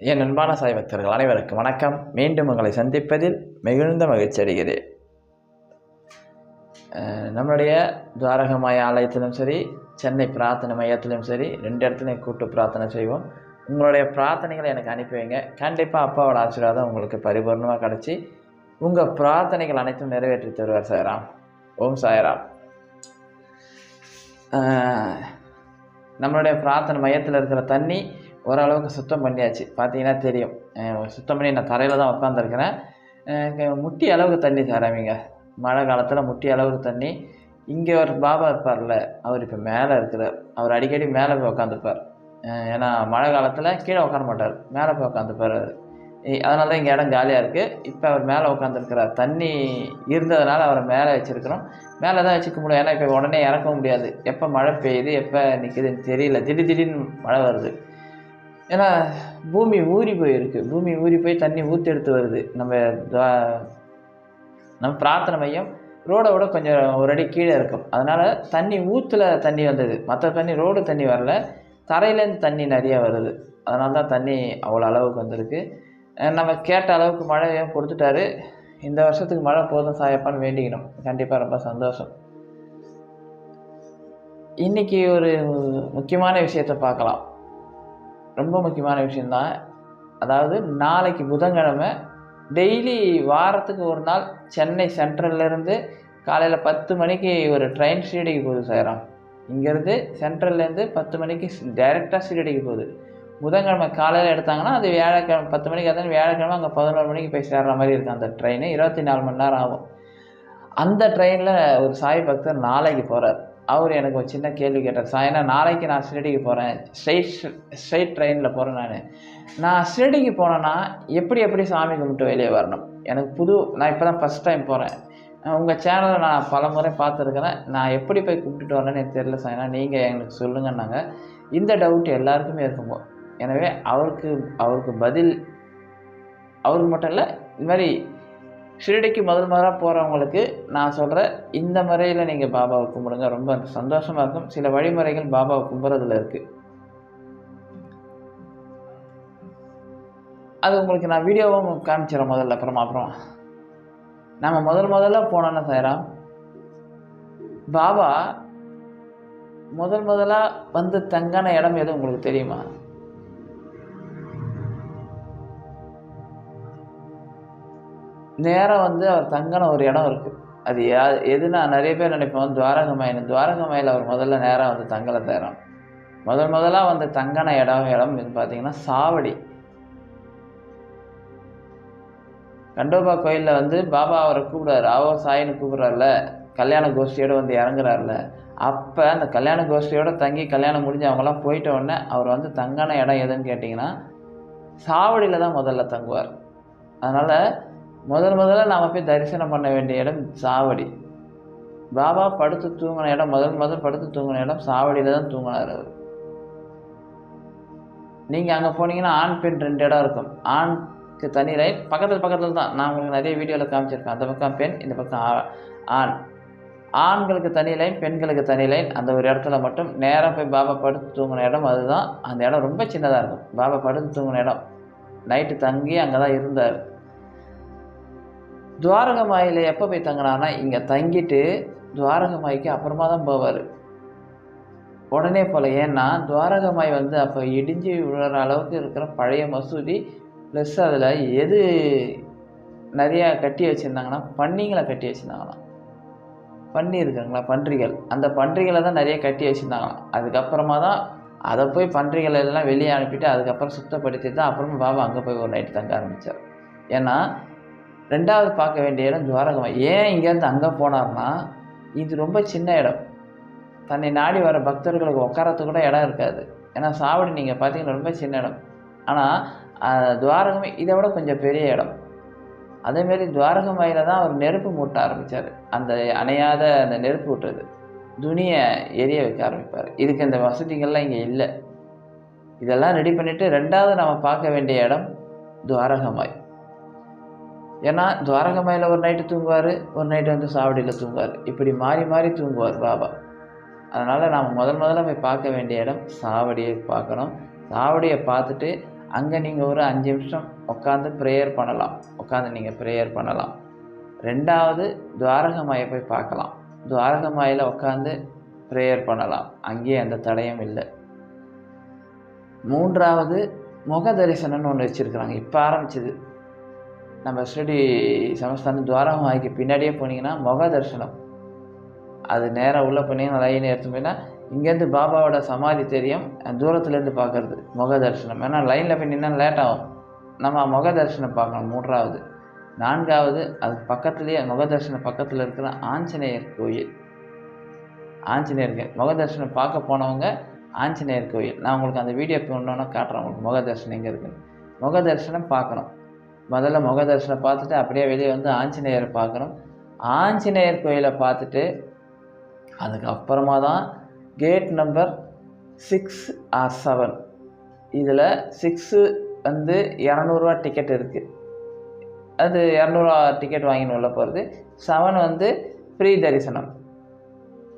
என் அன்பான சாய் பக்தர்கள் அனைவருக்கும் வணக்கம். மீண்டும் உங்களை சந்திப்பதில் மிகுந்த மகிழ்ச்சி அடைகிறேன். நம்மளுடைய துவாரகமாய ஆலயத்திலும் சரி சென்னை பிரார்த்தனை மையத்திலும் சரி ரெண்டு இடத்துலையும் கூட்டு பிரார்த்தனை செய்வோம். உங்களுடைய பிரார்த்தனைகளை எனக்கு அனுப்பி வைங்க. கண்டிப்பாக அப்பாவோட ஆசீர்வாதம் உங்களுக்கு பரிபூர்ணமாக கிடச்சி உங்கள் பிரார்த்தனைகள் அனைத்தும் நிறைவேற்றி தருவார் சாயராம். ஓம் சாயராம். நம்மளுடைய பிரார்த்தனை மையத்தில் இருக்கிற தண்ணி ஓரளவுக்கு சுத்தம் பண்ணியாச்சு. பார்த்தீங்கன்னா தெரியும். சுத்தம் பண்ணி நான் தரையில் தான் உட்காந்துருக்கிறேன் முட்டி அளவுக்கு தண்ணி தராமிங்க. மழை காலத்தில் முட்டி அளவுக்கு தண்ணி. இங்கே ஒரு பாபா இருப்பார்ல அவர் இப்போ மேலே இருக்கிறார் அவர் அடிக்கடி மேலே போய் உட்காந்துப்பார் ஏன்னா மழை காலத்தில் கீழே உட்கார மாட்டார். மேலே போய் உட்காந்துப்பார் அதனால தான் இங்கே இடம் ஜாலியாக இருக்குது இப்போ அவர் மேலே உட்காந்துருக்கிறார் தண்ணி இருந்ததுனால அவரை மேலே வச்சுருக்கிறோம். மேலே தான் வச்சுக்க முடியும். ஏன்னா இப்போ உடனே இறக்க முடியாது. எப்போ மழை பெய்யுது எப்போ நிற்குதுன்னு தெரியல. திடீர் திடீர்னு மழை வருது. ஏன்னா பூமி ஊறி போயிருக்கு. பூமி ஊறி போய் தண்ணி ஊற்றி எடுத்து வருது. நம்ம நம்ம பிரார்த்தனை மையம் ரோடை விட கொஞ்சம் ஒரு அடி கீழே இருக்கும். அதனால் தண்ணி ஊற்றுல தண்ணி வந்தது. மற்ற தண்ணி ரோடு தண்ணி வரல. தரையிலேருந்து தண்ணி நிறையா வருது. அதனால தான் தண்ணி அவ்வளோ அளவுக்கு வந்திருக்கு. நம்ம கேட்ட அளவுக்கு மழையும் கொடுத்துட்டாரு? இந்த வருஷத்துக்கு மழை போதும் சாயப்பான்னு வேண்டிக்கணும். கண்டிப்பாக ரொம்ப சந்தோஷம். இன்றைக்கி ஒரு முக்கியமான விஷயத்தை பார்க்கலாம். ரொம்ப முக்கியமான விஷயந்தான் அதாவது நாளைக்கு புதன்கிழமை டெய்லி வாரத்துக்கு ஒரு நாள் சென்னை சென்ட்ரல்லேருந்து காலையில் பத்து மணிக்கு ஒரு ட்ரெயின் ஷீரடிக்கு போகுது சேரம் இங்கேருந்து சென்ட்ரல்லேருந்து பத்து மணிக்கு டைரெக்டாக ஷீரடிக்கு போகுது. புதன்கிழமை காலையில் எடுத்தாங்கன்னா அது வியாழக்கிழமை பத்து மணிக்கு அதான் வியாழக்கிழமை அங்கே பதினோரு மணிக்கு போய் சேர்ற மாதிரி இருக்கும். அந்த ட்ரெயின் இருபத்தி நாலு மணி நேரம் ஆகும். அந்த ட்ரெயினில் ஒரு சாய் பக்தர் நாளைக்கு போகிறார் அவர் எனக்கு ஒரு சின்ன கேள்வி கேட்டார். சாயனா நாளைக்கு நான் ஷிரடிக்கு போகிறேன் ஸ்ட்ரெயிட் ஸ்ட்ரெயிட் ட்ரெயினில் போகிறேன் நான். நான் ஷிரடிக்கு போனேன்னா எப்படி எப்படி சாமி கும்பிட்டு வெளியே வரணும்? எனக்கு புது நான் இப்போ தான் ஃபஸ்ட் டைம் போகிறேன் உங்கள் சேனலை நான் பல முறை பார்த்துருக்குறேன். நான் எப்படி போய் கும்பிட்டுட்டு வரேன்னு எனக்கு தெரியல ஏன்னா நீங்கள் எனக்கு சொல்லுங்கன்னாங்க. இந்த டவுட் எல்லாருக்குமே இருக்குமோ எனவே அவருக்கு அவருக்கு பதில் அவருக்கு மட்டும் இல்லை இந்த மாதிரி ஷிரடிக்கு முதல் முதலாக போகிறவங்களுக்கு நான் சொல்கிறேன் இந்த முறையில் நீங்கள் பாபாவை கும்பிடுங்க. ரொம்ப சந்தோஷமாக இருக்கும். சில வழிமுறைகள் பாபாவை கும்பிட்றதுல இருக்குது அது உங்களுக்கு நான் வீடியோவும் காமிச்சிடறேன் முதல்ல. அப்புறமா அப்புறம். நம்ம முதல் முதல்ல போனோன்னா செய்கிறோம் பாபா முதல் முதலாக வந்து தங்கான இடம் எதுவும் உங்களுக்கு தெரியுமா? நேராக வந்து அவர் தங்கின ஒரு இடம் இருக்குது அது யா நான் நிறைய பேர் நினைப்போம் துவாரகமாயின்னு துவாரகமாயில் அவர் முதல்ல நேராக வந்து தங்கலை தேரம். முதல் முதலாக வந்து தங்கின இடம் இடம் இது பார்த்தீங்கன்னா சாவடி. கண்டோபா கோயிலில் வந்து பாபா அவரை கூப்பிடுறாரு. ஆவோ சாயின்னு கூப்பிட்றாருல கல்யாண கோஷ்டியோட வந்து இறங்குறாருல. அப்போ அந்த கல்யாண கோஷ்டியோட தங்கி கல்யாணம் முடிஞ்சு அவங்களாம் போயிட்ட உடனே அவர் வந்து தங்கான இடம் எதுன்னு கேட்டிங்கன்னா சாவடியில் தான் முதல்ல தங்குவார். அதனால் முதல் முதல்ல நாம் போய் தரிசனம் பண்ண வேண்டிய இடம் சாவடி. பாபா படுத்து தூங்கின இடம் முதல் முதல் படுத்து தூங்கின இடம் சாவடியில் தான் தூங்கினார் அவர். நீங்கள் அங்கே போனீங்கன்னா ஆண் பெண் ரெண்டு இடம் இருக்கும். ஆண்க்கு தனி லைன் பக்கத்தில் பக்கத்தில் தான். நான் உங்களுக்கு நிறைய வீடியோவில் காமிச்சிருக்கேன். அந்த பக்கம் பெண் இந்த பக்கம் ஆண். ஆண்களுக்கு தனி லைன் பெண்களுக்கு தனி லைன் அந்த ஒரு இடத்துல மட்டும் நேராக போய் பாபா படுத்து தூங்கின இடம் அதுதான். அந்த இடம் ரொம்ப சின்னதாக இருக்கும். பாபா படுத்து தூங்கின இடம். நைட்டு தங்கி அங்கே தான் இருந்தார். துவாரகமாயில் எப்போ போய் தங்கினார்னா இங்கே தங்கிட்டு துவாரகமாய்க்கு அப்புறமா தான் போவார். உடனே போல் ஏன்னா துவாரகமாய் வந்து அப்போ இடிஞ்சு விழுற அளவுக்கு இருக்கிற பழைய மசூதி ப்ளஸ் அதில் எது நிறையா கட்டி வச்சுருந்தாங்கன்னா பன்னிங்களை கட்டி வச்சுருந்தாங்களாம். பன்னி இருக்காங்களா பன்றிகள். அந்த பன்றிகளை தான் நிறைய கட்டி வச்சுருந்தாங்களாம். அதுக்கப்புறமா தான் அதை போய் பன்றிகளை எல்லாம் வெளியே அனுப்பிட்டு அதுக்கப்புறம் சுத்தப்படுத்தி தான் அப்புறமா பாபா அங்கே போய் ஒரு நைட்டு தங்க ஆரம்பித்தார் ஏன்னா ரெண்டாவது பார்க்க வேண்டிய இடம் துவாரகமாய் ஏன் இங்கேருந்து அங்கே போனார்னா இது ரொம்ப சின்ன இடம். தன்னை நாடி வர பக்தர்களுக்கு உட்காரத்துக்கு கூட இடம் இருக்காது. ஏன்னா சாவடி நீங்கள் பார்த்தீங்கன்னா ரொம்ப சின்ன இடம். ஆனால் துவாரகமே இதை விட கொஞ்சம் பெரிய இடம். அதேமாரி துவாரகமாயில் தான் அவர் நெருப்பு மூட்ட ஆரம்பித்தார் அந்த அணையாத அந்த நெருப்பு விட்டுறது துணியை எரிய வைக்க ஆரம்பிப்பார். இதுக்கு இந்த வசதிகள்லாம் இங்கே இல்லை. இதெல்லாம் ரெடி பண்ணிவிட்டு ரெண்டாவது நம்ம பார்க்க வேண்டிய இடம் துவாரகமாய் ஏன்னா துவாரகமாயில் ஒரு நைட்டு தூங்குவார் ஒரு நைட்டு வந்து சாவடியில் தூங்குவார். இப்படி மாறி மாறி தூங்குவார் பாபா. அதனால் நாம் முதல் முதல்ல போய் பார்க்க வேண்டிய இடம் சாவடியை பார்க்கணும். சாவடியை பார்த்துட்டு அங்கே நீங்கள் ஒரு அஞ்சு நிமிஷம் உட்காந்து ப்ரேயர் பண்ணலாம். உட்காந்து நீங்கள் ப்ரேயர் பண்ணலாம். ரெண்டாவது துவாரகமாயை போய் பார்க்கலாம். துவாரகமாயில் உட்காந்து ப்ரேயர் பண்ணலாம். அங்கேயே எந்த தடையும் இல்லை. மூன்றாவது முக தரிசனம்னு ஒன்று வச்சுருக்குறாங்க. இப்போ ஆரம்பிச்சது. நம்ம ஸ்டடி சமஸ்தானம் துவாரகமாய்க்கு பின்னாடியே போனீங்கன்னா முக தரிசனம். அது நேராக உள்ளே போனீங்கன்னா லைன் எடுத்து போனால் இங்கேருந்து பாபாவோட சமாதி தெரியும் தூரத்துலேருந்து பார்க்குறது முக தரிசனம். ஏன்னா லைனில் போய் நின்னா லேட் ஆகும். நம்ம முக தரிசனம் பார்க்கணும் மூன்றாவது. நான்காவது அதுக்கு பக்கத்துலேயே முக தரிசனம் பக்கத்தில் இருக்கிற ஆஞ்சநேயர் கோயில். ஆஞ்சநேயர் முக தரிசனம் பார்க்க போனவங்க ஆஞ்சநேயர் கோயில். நான் உங்களுக்கு அந்த வீடியோ போனோன்னா காட்டுறேன் உங்களுக்கு முக தரிசனம் எங்கே இருக்குன்னு. முக தரிசனம் பார்க்கணும். முதல்ல முக தரிசனம் பார்த்துட்டு அப்படியே வெளியே வந்து ஆஞ்சநேயரை பார்க்குறோம் ஆஞ்சநேயர் கோயிலை பார்த்துட்டு அதுக்கப்புறமா தான் gate number six or seven இதில் சிக்ஸு வந்து இரநூறுவா டிக்கெட் இருக்குது அது இரநூறுவா டிக்கெட் வாங்கின்னு உள்ள போகிறது. செவன் வந்து ஃப்ரீ தரிசனம்.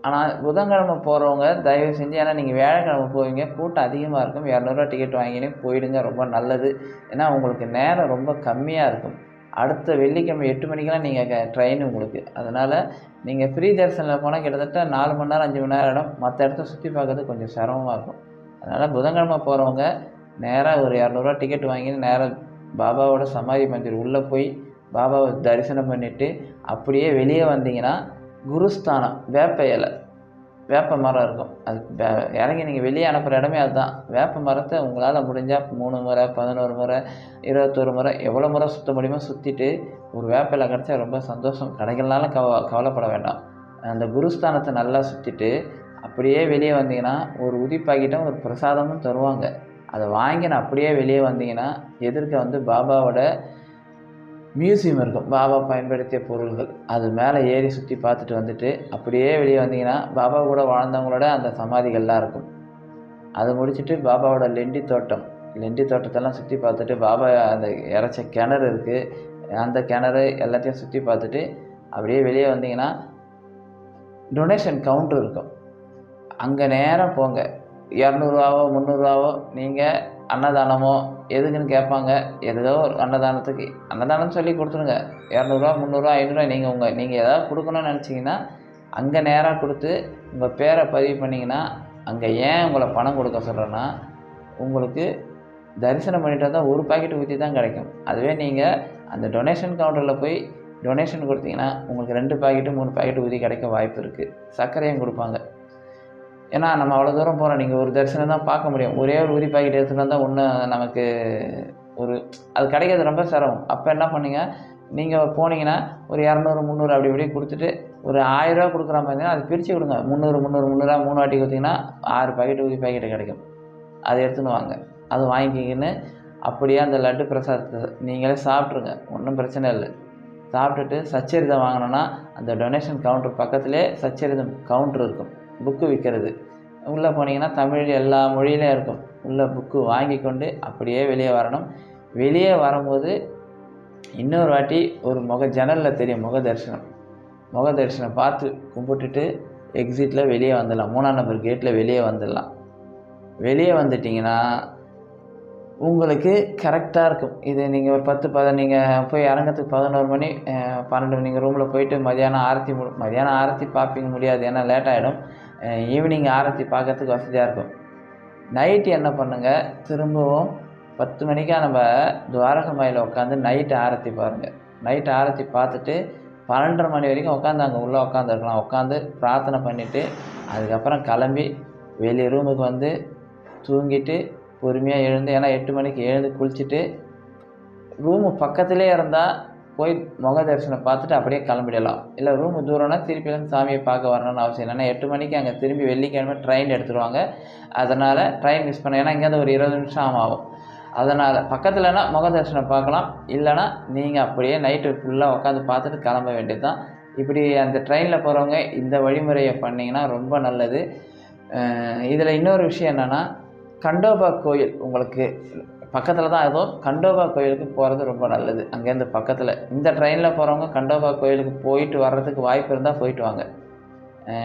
ஆனால் புதன்கிழமை போகிறவங்க தயவு செஞ்சு ஏன்னா நீங்கள் வியாழக்கிழமை போவீங்க கூட்டம் அதிகமாக இருக்கும். இரநூறுவா டிக்கெட் வாங்கினே போயிடுங்க ரொம்ப நல்லது. ஏன்னா உங்களுக்கு நேரம் ரொம்ப கம்மியாக இருக்கும். அடுத்த வெள்ளிக்கிழமை எட்டு மணிக்கெல்லாம் நீங்கள் ட்ரெயின் உங்களுக்கு. அதனால் நீங்கள் ஃப்ரீ தரிசனில் போனால் கிட்டத்தட்ட நாலு மணி நேரம் அஞ்சு மணி நேரம் இடம் மற்ற இடத்த சுற்றி பார்க்கறது கொஞ்சம் சிரமமாக இருக்கும். அதனால் புதன்கிழமை போகிறவங்க நேராக ஒரு இரநூறுவா டிக்கெட் வாங்கின்னு நேராக பாபாவோட சமாதி மந்திர் உள்ளே போய் பாபாவை தரிசனம் பண்ணிவிட்டு அப்படியே வெளியே வந்தீங்கன்னா குருஸ்தானம் வேப்ப இலை. வேப்ப மரம் இருக்கும். அது வே- இறங்கி நீங்கள் வெளியே அனுப்புகிற இடமே அதுதான். வேப்ப மரத்தை உங்களால் முடிஞ்சால் மூணு முறை பதினோரு முறை இருபத்தொரு முறை எவ்வளோ முறை சுற்ற முடியுமோ சுற்றிட்டு ஒரு வேப்ப இலை கிடச்சா ரொம்ப சந்தோஷம். கிடைக்கலனாலும் கவ கவலைப்பட வேண்டாம். அந்த குருஸ்தானத்தை நல்லா சுற்றிட்டு அப்படியே வெளியே வந்தீங்கன்னா ஒரு உதிப்பாக்கிட்டும் ஒரு பிரசாதமும் தருவாங்க. அதை வாங்கின அப்படியே வெளியே வந்தீங்கன்னா எதிர்க்க வந்து பாபாவோட மியூசியம் இருக்கும். பாபா பயன்படுத்திய பொருள்கள். அது மேலே ஏறி சுற்றி பார்த்துட்டு வந்துட்டு அப்படியே வெளியே வந்தீங்கன்னா பாபா கூட வாழ்ந்தவங்களோட அந்த சமாதிகள்லாம் இருக்கும். அதை முடிச்சுட்டு பாபாவோட லெண்டி தோட்டம். லெண்டி தோட்டத்தெல்லாம் சுற்றி பார்த்துட்டு பாபா அந்த இறைச்ச கிணறு இருக்குது அந்த கிணறு எல்லாத்தையும் சுற்றி பார்த்துட்டு அப்படியே வெளியே வந்தீங்கன்னா டொனேஷன் கவுண்டர் இருக்கும். அங்கே நேரம் போங்க. இரநூறுவாவோ முந்நூறுரூவாவோ நீங்கள் அன்னதானமோ எதுக்குன்னு கேட்பாங்க. ஏதோ ஒரு அன்னதானத்துக்கு அன்னதானம் சொல்லி கொடுத்துருங்க இரநூறுவா முந்நூறுரூவா ஐநூறுரூவா நீங்கள் உங்கள் நீங்கள் எதாவது கொடுக்கணும்னு நினச்சிங்கன்னா அங்கே நேராக கொடுத்து உங்கள் பேரை பதிவு பண்ணிங்கன்னா அங்கே ஏன் உங்களை பணம் கொடுக்க சொல்கிறேன்னா உங்களுக்கு தரிசனம் பண்ணிட்டு வந்தால் ஒரு பாக்கெட் ஊற்றி தான் கிடைக்கும். அதுவே நீங்கள் அந்த டொனேஷன் கவுண்டரில் போய் டொனேஷன் கொடுத்தீங்கன்னா உங்களுக்கு ரெண்டு பாக்கெட்டு மூணு பாக்கெட் ஊற்றி கிடைக்க வாய்ப்பு இருக்குது சர்க்கரையும் கொடுப்பாங்க. ஏன்னா நம்ம அவ்வளோ தூரம் போகிறோம் நீங்கள் ஒரு தரிசனம் தான் பார்க்க முடியும். ஒரே ஒரு உரி பாக்கெட் எடுத்துகிட்டு வந்தால் ஒன்றும் நமக்கு ஒரு அது கிடைக்கிறது ரொம்ப சிரமம். அப்போ என்ன பண்ணுங்க? நீங்கள் போனீங்கன்னா ஒரு இரநூறு முந்நூறு அப்படி இப்படி கொடுத்துட்டு ஒரு ஆயிரரூவா கொடுக்குற மாதிரி அது பிரித்து கொடுங்க. முந்நூறு முந்நூறு முந்நூறுவா மூணு வாட்டி கொடுத்தீங்கன்னா ஆறு பாக்கெட் ஊதி பாக்கெட்டு கிடைக்கும். அதை எடுத்துன்னு வாங்க. அது வாங்கிக்கின்னு அப்படியே அந்த லட்டு பிரசாதத்தை நீங்களே சாப்பிட்ருங்க ஒன்றும் பிரச்சனை இல்லை. சாப்பிட்டுட்டு சச்சரிதம் வாங்கினோன்னா அந்த டொனேஷன் கவுண்டர் பக்கத்துலேயே சச்சரிதம் கவுண்டர் இருக்கும். புக்கு விற்கிறது உள்ளே போனீங்கன்னா தமிழ் எல்லா மொழியிலையும் இருக்கும். உள்ளே புக்கு வாங்கி கொண்டு அப்படியே வெளியே வரணும். வெளியே வரும்போது இன்னொரு வாட்டி ஒரு முக ஜன்னலில் தெரியும் முக தரிசனம். முக தரிசனம் பார்த்து கும்பிட்டுட்டு எக்ஸிட்டில் வெளியே வந்துடலாம். மூணாம் நம்பர் கேட்டில் வெளியே வந்துடலாம். வெளியே வந்துட்டிங்கன்னா உங்களுக்கு கரெக்டாக இருக்கும். இது நீங்கள் ஒரு பத்து பத நீங்கள் போய் இறங்கிறதுக்கு பதினோரு மணி பன்னெண்டு நீங்கள் ரூமில் போயிட்டு மதியானம் ஆரத்தி மு மதியானம் ஆரத்தி பார்ப்பீங்க முடியாது. ஏன்னா லேட் ஆகிடும் ஈவினிங் ஆரத்தி பார்க்கறதுக்கு வசதியாக இருக்கும். நைட்டு என்ன பண்ணுங்கள் திரும்பவும் பத்து மணிக்கா நம்ம துவாரகமாயில் உட்காந்து நைட்டு ஆரத்தி பாருங்கள் நைட்டு ஆரத்தி பார்த்துட்டு பன்னெண்டரை மணி வரைக்கும் உட்காந்து அங்கே உள்ளே உட்காந்துருக்கலாம் உட்காந்து பிரார்த்தனை பண்ணிவிட்டு அதுக்கப்புறம் கிளம்பி வெளியே ரூமுக்கு வந்து தூங்கிட்டு பொறுமையாக எழுந்து ஏன்னா எட்டு மணிக்கு எழுந்து குளிச்சுட்டு ரூமு பக்கத்துலேயே இருந்தால் போய் முக தரிசனம் பார்த்துட்டு அப்படியே கிளம்பிடலாம். இல்லை ரூமு தூரம்னா திருப்பியிலேருந்து சாமியை பார்க்க வரணும்னு அவசியம் இல்லை. ஏன்னா எட்டு மணிக்கு அங்கே திரும்பி வெள்ளிக்கிழமை ட்ரெயின் எடுத்துருவாங்க. அதனால் ட்ரெயின் மிஸ் பண்ண ஏன்னா இங்கேருந்து ஒரு இருபது நிமிஷம் ஆகும் அதனால் பக்கத்துலனா முக தரிசனம் பார்க்கலாம். இல்லைன்னா நீங்கள் அப்படியே நைட்டு ஃபுல்லாக உட்காந்து பார்த்துட்டு கிளம்ப வேண்டியது தான் இப்படி அந்த ட்ரெயினில் போகிறவங்க இந்த வழிமுறையை பண்ணிங்கன்னா ரொம்ப நல்லது. இதில் இன்னொரு விஷயம் என்னென்னா கண்டோபா கோயில் உங்களுக்கு பக்கத்தில் தான் ஏதோ கண்டோபா கோயிலுக்கு போகிறது ரொம்ப நல்லது. அங்கேருந்து பக்கத்தில் இந்த ட்ரெயினில் போகிறவங்க கண்டோபா கோயிலுக்கு போயிட்டு வர்றதுக்கு வாய்ப்பு இருந்தால் போயிட்டு வாங்க.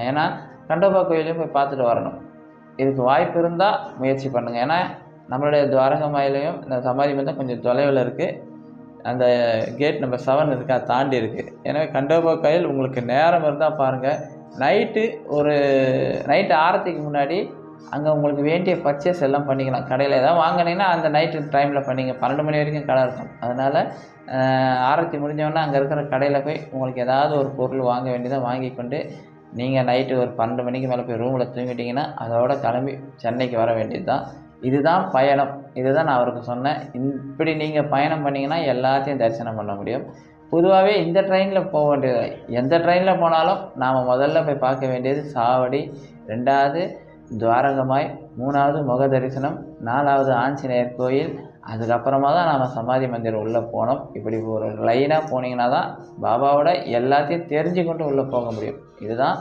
ஏன்னா கண்டோபா கோயிலையும் போய் பார்த்துட்டு வரணும். இதுக்கு வாய்ப்பு இருந்தால் முயற்சி பண்ணுங்கள் ஏன்னா நம்மளுடைய துவாரகமாயிலையும் இந்த சமாதி மந்தம் கொஞ்சம் தொலைவில் இருக்குது அந்த கேட் நம்பர் செவன் இருக்குது அதை தாண்டி இருக்குது எனவே கண்டோபா கோயில் உங்களுக்கு நேரம் இருந்தால் பாருங்கள் நைட்டு ஒரு நைட்டு ஆரத்திக்கு முன்னாடி அங்கே உங்களுக்கு வேண்டிய பர்ச்சேஸ் எல்லாம் பண்ணிக்கலாம். கடையில் ஏதாவது வாங்கினீங்கன்னா அந்த நைட்டு டைமில் பண்ணிங்க. பன்னெண்டு மணி வரைக்கும் கடை இருக்கும். அதனால் ஆரத்தி முடிஞ்சவொடனே அங்கே இருக்கிற கடையில் போய் உங்களுக்கு ஏதாவது ஒரு பொருள் வாங்க வேண்டியதை வாங்கி கொண்டு நீங்கள் நைட்டு ஒரு பன்னெண்டு மணிக்கு மேலே போய் ரூமில் தூங்கிட்டீங்கன்னா அதோட கிளம்பி சென்னைக்கு வர வேண்டியது தான் இதுதான் பயணம். இதுதான் நான் அவருக்கு சொன்னேன். இப்படி நீங்கள் பயணம் பண்ணிங்கன்னா எல்லாத்தையும் தரிசனம் பண்ண முடியும். பொதுவாகவே இந்த ட்ரெயினில் போக வேண்டியது எந்த ட்ரெயினில் போனாலும் நாம் முதல்ல போய் பார்க்க வேண்டியது சாவடி ரெண்டாவது துவாரகமாய் மூணாவது முக தரிசனம் நாலாவது ஆஞ்சநேயர் கோயில். அதுக்கப்புறமா தான் நாம் சமாதி மந்திரம் உள்ளே போனோம். இப்படி ஒரு லைனாக போனீங்கன்னா தான் பாபாவோட எல்லாத்தையும் தெரிஞ்சுக்கொண்டு உள்ளே போக முடியும். இதுதான்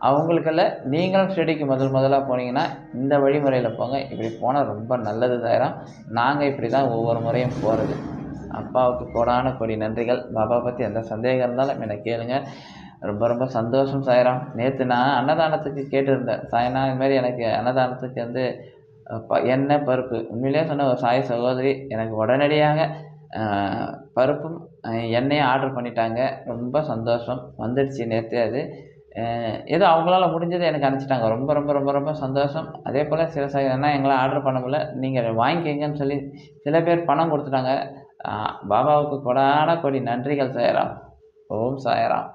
அவங்களுக்கல்ல நீங்களும் ஸ்டடிக்கு முதல் முதலாக போனீங்கன்னா இந்த வழிமுறையில் போங்க. இப்படி போனால் ரொம்ப நல்லது தயாரம். நாங்கள் இப்படி தான் ஒவ்வொரு முறையும் போகிறது அப்பாவுக்கு கோடான கொடி நன்றிகள். பாபா பற்றி எந்த சந்தேகம் இருந்தாலும் என்னை கேளுங்கள் ரொம்ப ரொம்ப சந்தோஷம் சாயிரம். நேற்று நான் அன்னதானத்துக்கு கேட்டிருந்தேன். சாயனா இதுமாரி எனக்கு அன்னதானத்துக்கு வந்து ப எண்ணெய் பருப்பு. உண்மையிலே சொன்ன ஒரு சாய் சகோதரி எனக்கு உடனடியாக பருப்பும் எண்ணெயும் ஆர்டர் பண்ணிட்டாங்க. ரொம்ப சந்தோஷம். வந்துடுச்சு நேற்று அது. ஏதோ அவங்களால முடிஞ்சதை எனக்கு அனுப்பிச்சிட்டாங்க. ரொம்ப ரொம்ப ரொம்ப ரொம்ப சந்தோஷம். அதே போல் சில ச எங்களால் ஆர்டர் பண்ண முடியல. நீங்கள் வாங்கிக்கிங்கன்னு சொல்லி சில பேர் பணம் கொடுத்துட்டாங்க. பாபாவுக்கு கொடான கொடி. நன்றிகள் சாயராம். ஓம் சாயராம்.